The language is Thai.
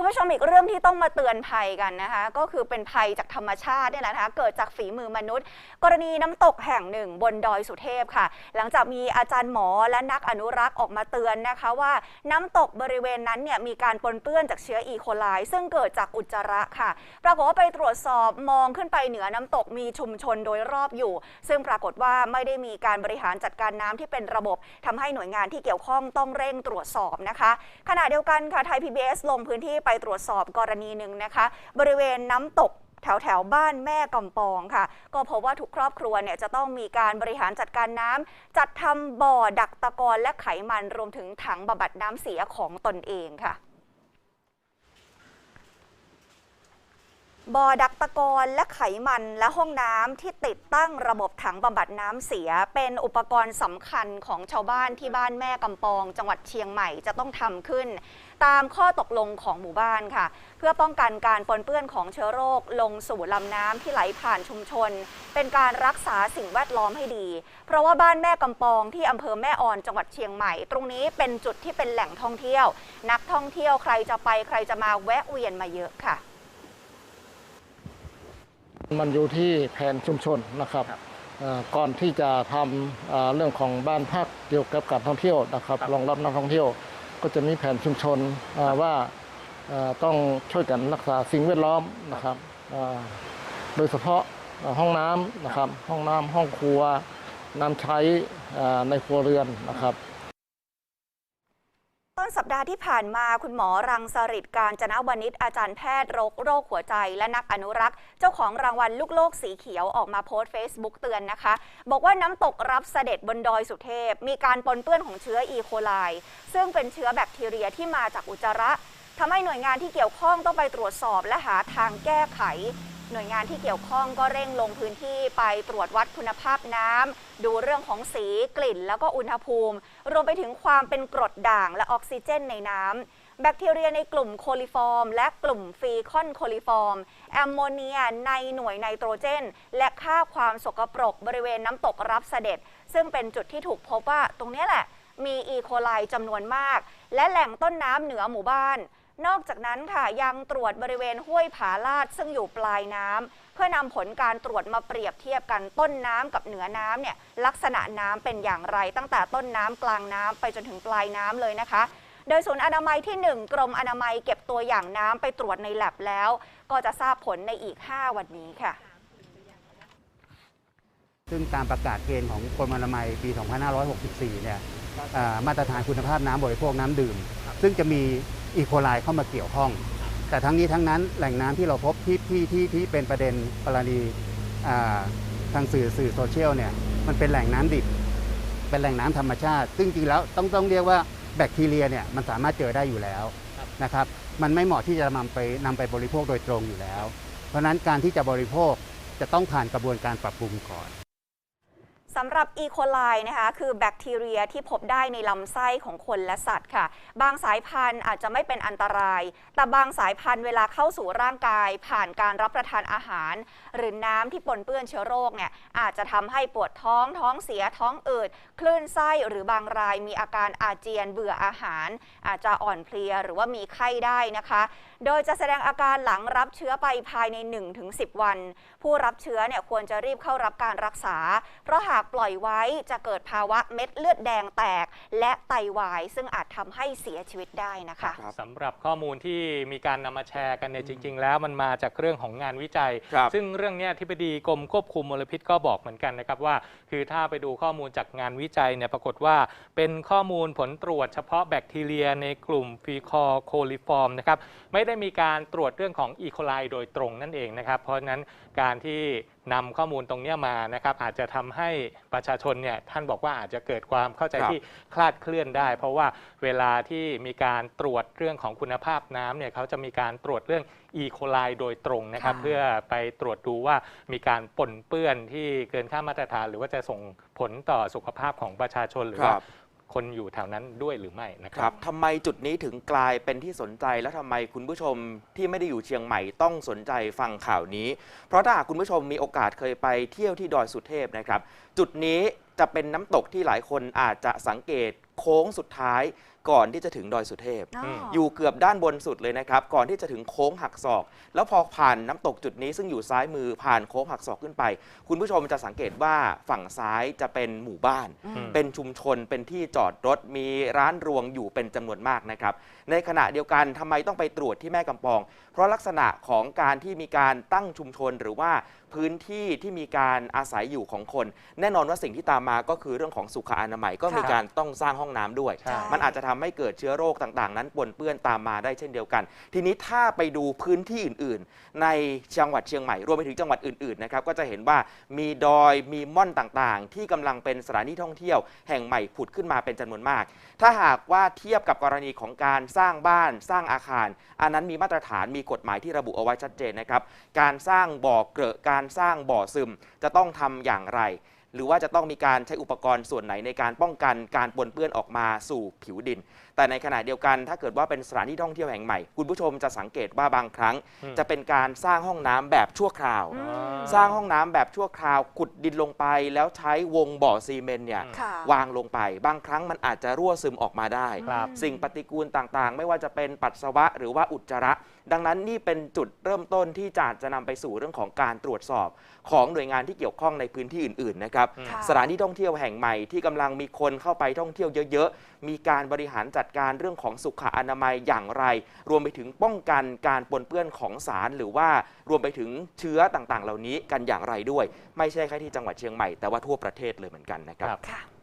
คุณผู้ชมอีกเรื่องที่ต้องมาเตือนภัยกันนะคะ ก็คือเป็นภัยจากธรรมชาติเนี่ยแหละนะคะเกิดจากฝีมือมนุษย์ กรณีน้ำตกแห่งหนึ่ง บนดอยสุเทพค่ะ หลังจากมีอาจารย์หมอและนักอนุรักษ์ออกมาเตือนนะคะว่าน้ำตกบริเวณนั้นเนี่ยมีการปนเปื้อนจากเชื้ออีโคไลซึ่งเกิดจากอุจจาระค่ะ ปรากฏว่าไปตรวจสอบมองขึ้นไปเหนือน้ำตกมีชุมชนโดยรอบอยู่ ซึ่งปรากฏว่าไม่ได้มีการบริหารจัดการน้ำที่เป็นระบบทำให้หน่วยงานที่เกี่ยวข้องต้องเร่งตรวจสอบนะคะ ขณะเดียวกันค่ะไทย PBS ลงพื้นที่ไปตรวจสอบกรณีหนึ่งนะคะ บริเวณน้ำตกแถวแถวบ้านแม่กำปองค่ะ ก็พบว่าทุกครอบครัวเนี่ยจะต้องมีการบริหารจัดการน้ำจัดทำบ่อดักตะกอนและไขมันรวมถึงถังบำบัดน้ำเสียของตนเองค่ะบ่อดักตะกอนและไขมันและห้องน้ำที่ติดตั้งระบบถังบำบัดน้ำเสีย เป็นอุปกรณ์สำคัญของชาวบ้านที่บ้านแม่กำปอง จังหวัดเชียงใหม่จะต้องทำขึ้น ตามข้อตกลงของหมู่บ้านค่ะ เพื่อป้องกันการปนเปื้อนของเชื้อโรค ลงสู่ลำน้ำที่ไหลผ่านชุมชน เป็นการรักษาสิ่งแวดล้อมให้ดี เพราะว่าบ้านแม่กำปองที่อำเภอแม่ออนจังหวัดเชียงใหม่ ตรงนี้เป็นจุดที่เป็นแหล่งท่องเที่ยว นักท่องเที่ยวใครจะไปใครจะมาแวะเวียนมาเยอะค่ะ มันอยู่ที่แผนชุมชนนะครับเอ่อก่อนที่จะทำเอ่อเรื่องของบ้านพักเกี่ยวกับการท่องเที่ยวนะครับรองรับนักท่องเที่ยว ก็จะมีแผนชุมชนเอ่อว่าเอ่อต้องช่วยกันรักษาสิ่งแวดล้อมนะครับเอ่อโดยเฉพาะเอ่อห้องน้ำนะครับห้องน้ำห้องครัวน้ำใช้เอ่อในครัวเรือนนะครับต้ นสัปดาห์ที่ผ่านมาคุณหมอรังสริตการจนวณิชอาจารย์แพทย์โรคโรคหัวใจ และนักอนุรักษ์ เจ้าของรางวัลลูกโลกสีเขียวออกมาโพสต์ Facebook เตือนนะคะ บอกว่าน้ำตกรับเสด็จบนดอยสุเทพ มีการปนเปื้อนของเชื้ออีโคไลซึ่งเป็นเชื้อแบคทีเรียที่มาจากอุจจาระทำให้หน่วยงานที่เกี่ยวข้องต้องไปตรวจสอบและหาทางแก้ไข หน่วยงานที่เกี่ยวข้องก็เร่งลงพื้นที่ไปตรวจวัดคุณภาพน้ำดูเรื่องของสีกลิ่น แล้วก็อุณหภูมิ รวมไปถึงความเป็นกรดด่างและออกซิเจนในน้ำแบคทีเรียในกลุ่มโคลิฟอร์ม และกลุ่มฟีคอนโคลิฟอร์ม แอมโมเนียในหน่วยไนโตรเจน และค่าความสกปรกบริเวณน้ำตกรับเสด็จ ซึ่งเป็นจุดที่ถูกพบว่าตรงนี้แหละมีอีโคไลจำนวนมาก และแหล่งต้นน้ำเหนือหมู่บ้าน นอกจากนั้นค่ะยังตรวจบริเวณห้วยผาลาดซึ่งอยู่ปลายน้ำเพื่อนำผลการตรวจมาเปรียบเทียบกันต้นน้ำกับเหนือน้ำเนี่ยลักษณะน้ำเป็นอย่างไร ตั้งแต่ต้นน้ำกลางน้ำไปจนถึงปลายน้ำเลยนะคะ โดยศูนย์อนามัยที่ 1 กรมอนามัยเก็บตัวอย่างน้ำไปตรวจในแลบแล้ว ก็จะทราบผลในอีก 5 วันนี้ค่ะ ซึ่งตามประกาศเกณฑ์ของกรมอนามัยปี 2564 เนี่ยมาตรฐานคุณภาพน้ำบริโภคน้ำดื่ม ซึ่งจะมีอีโคไลเข้ามาเกี่ยวข้อง แต่ทั้งนี้ทั้งนั้นแหล่งน้ำที่เราพบที่ที่ที่ที่เป็นประเด็นกรณีอ่าทางสื่อสื่อโซเชียลเนี่ยมันเป็นแหล่งน้ำดิบ เป็นแหล่งน้ำธรรมชาติ ซึ่งจริงๆแล้วต้องต้องเรียกว่าแบคทีเรียเนี่ยมันสามารถเจอได้อยู่แล้วนะครับมันไม่เหมาะที่จะนำไปนำไปบริโภคโดยตรงอยู่แล้ว เพราะฉะนั้นการที่จะบริโภคจะต้องผ่านกระบวนการปรับปรุงก่อน สำหรับอีโคไลนะคะ คือแบคทีเรียที่พบได้ในลำไส้ของคนและสัตว์ค่ะ บางสายพันธุ์อาจจะไม่เป็นอันตราย แต่บางสายพันธุ์เวลาเข้าสู่ร่างกาย ผ่านการรับประทานอาหาร หรือน้ำที่ปนเปื้อนเชื้อโรคเนี่ยอาจจะทำให้ปวดท้องท้องเสียท้องอืดคลื่นไส้หรือบางรายมีอาการอาเจียนเบื่ออาหาร อาจจะอ่อนเพลียหรือว่ามีไข้ได้นะคะ โดยจะแสดงอาการหลังรับเชื้อไปภายใน 1-10 วัน ผู้รับเชื้อเนี่ยควรจะรีบเข้ารับการรักษา เพราะหากปล่อยไว้จะเกิดภาวะเม็ดเลือดแดงแตก และไตวาย ซึ่งอาจทำให้เสียชีวิตได้นะคะ สำหรับข้อมูลที่มีการนำมาแชร์กันเนี่ยจริง ๆ แล้วมันมาจากเรื่องของงานวิจัย ครับซึ่งเรื่องเนี้ยที่ปดีกรมควบคุมมลพิษก็บอกเหมือนกันนะครับว่า คือถ้าไปดูข้อมูลจากงานวิจัยเนี่ยปรากฏว่าเป็นข้อมูลผลตรวจเฉพาะแบคทีเรียในกลุ่มฟีคอโคลิฟอร์มนะครับไม่ได้มีการตรวจเรื่องของอีโคไลโดยตรงนั่นเองนะครับ เพราะฉะนั้นการที่นำข้อมูลตรงเนี้ยมานะครับอาจจะทำให้ประชาชนเนี่ยท่านบอกว่าอาจจะเกิดความเข้าใจครับ ที่คลาดเคลื่อนได้ เพราะว่าเวลาที่มีการตรวจเรื่องของคุณภาพน้ำเนี่ยเขาจะมีการตรวจเรื่องอีโคไลโดยตรงนะครับ ค่ะ เพื่อไปตรวจดูว่ามีการปนเปื้อนที่เกินค่ามาตรฐาน หรือว่าจะส่งผลต่อสุขภาพของประชาชนหรือคว่ารับ คนอยู่แถวนั้นด้วยหรือไม่นะคครัรับ บทำไมจุดนี้ถึงกลายเป็นที่สนใจและทำไมคุณผู้ชมที่ไม่ได้อยู่เชียงใหม่ต้องสนใจฟังข่าวนี้ เพราะถ้าหากคุณผู้ชมมีโอกาสเคยไปเที่ยวที่ดอยสุเทพนะครับ จุดนี้จะเป็นน้ำตกที่หลายคนอาจจะสังเกตโค้งสุดท้ายก่อนที่จะถึงดอยสุเทพ อ๋อออยู่เกือบด้านบนสุดเลยนะครับ ก่อนที่จะถึงโค้งหักศอก แล้วพอผ่านน้ำตกจุดนี้ซึ่งอยู่ซ้ายมือผ่านโค้งหักศอกขึ้นไป คุณผู้ชมจะสังเกตว่าฝั่งซ้ายจะเป็นหมู่บ้าน อืม เป็นชุมชนเป็นที่จอดรถมีร้านรวงอยู่เป็นจำนวนมากนะครับ ในขณะเดียวกันทำไมต้องไปตรวจที่แม่กำปอง เพราะลักษณะของการที่มีการตั้งชุมชนหรือว่าพื้นที่ที่มีการอาศัยอยู่ของคน แน่นอนว่าสิ่งที่ตามมาก็คือเรื่องของสุขอนามัยก็มีค่ะการต้องสร้างห้องน้ำด้วย ใช่ มันอาจจะทำให้เกิดเชื้อโรคต่างๆ นั้นปนเปื้อนตามมาได้เช่นเดียวกัน ทีนี้ถ้าไปดูพื้นที่อื่น ๆ ในจังหวัดเชียงใหม่รวมไปถึงจังหวัดอื่นๆนะครับก็จะเห็นว่ามีดอยมีม่อนต่างๆ ที่กำลังเป็นสถานที่ท่องเที่ยวแห่งใหม่ผุดขึ้นมาเป็นจำนวนมาก ถ้าหากว่าเทียบกับกรณีของการสร้างบ้านสร้างอาคาร อันนั้นมีมาตรฐานมีกฎหมายที่ระบุเอาไว้ชัดเจนนะครับการสร้างบ่อเกลอะการสร้างบ่อซึมจะต้องทำอย่างไร หรือว่าจะต้องมีการใช้อุปกรณ์ส่วนไหนในการป้องกันการปนเปื้อนออกมาสู่ผิวดิน แต่ในขณะเดียวกันถ้าเกิดว่าเป็นสถานที่ท่องเที่ยวแห่งใหม่ คุณผู้ชมจะสังเกตว่าบางครั้งอืมจะเป็นการสร้างห้องน้ำแบบชั่วคราวอืมสร้างห้องน้ำแบบชั่วคราวขุดดินลงไป แล้วใช้วงบ่อซีเมนต์เนี่ยค่ะวางลงไป บางครั้งมันอาจจะรั่วซึมออกมาได้ครับสิ่งปฏิกูลต่างๆ ไม่ว่าจะเป็นปัสสาวะหรือว่าอุจจาระ ดังนั้นนี่เป็นจุดเริ่มต้นที่จะจะนำไปสู่เรื่องของการตรวจสอบ ของหน่วยงานที่เกี่ยวข้องในพื้นที่อื่นๆนะครับค่ะสถานที่ท่องเที่ยวแห่งใหม่ที่กำลังมีคนเข้าไปท่องเที่ยวเยอะๆ มีการบริหารจัดการเรื่องของสุขอนามัยอย่างไร รวมไปถึงป้องกันการปนเปื้อนของสารหรือว่ารวมไปถึงเชื้อต่างๆ เหล่านี้กันอย่างไรด้วย ไม่ใช่แค่ที่จังหวัดเชียงใหม่แต่ว่าทั่วประเทศเลยเหมือนกันนะครับครับค่ะ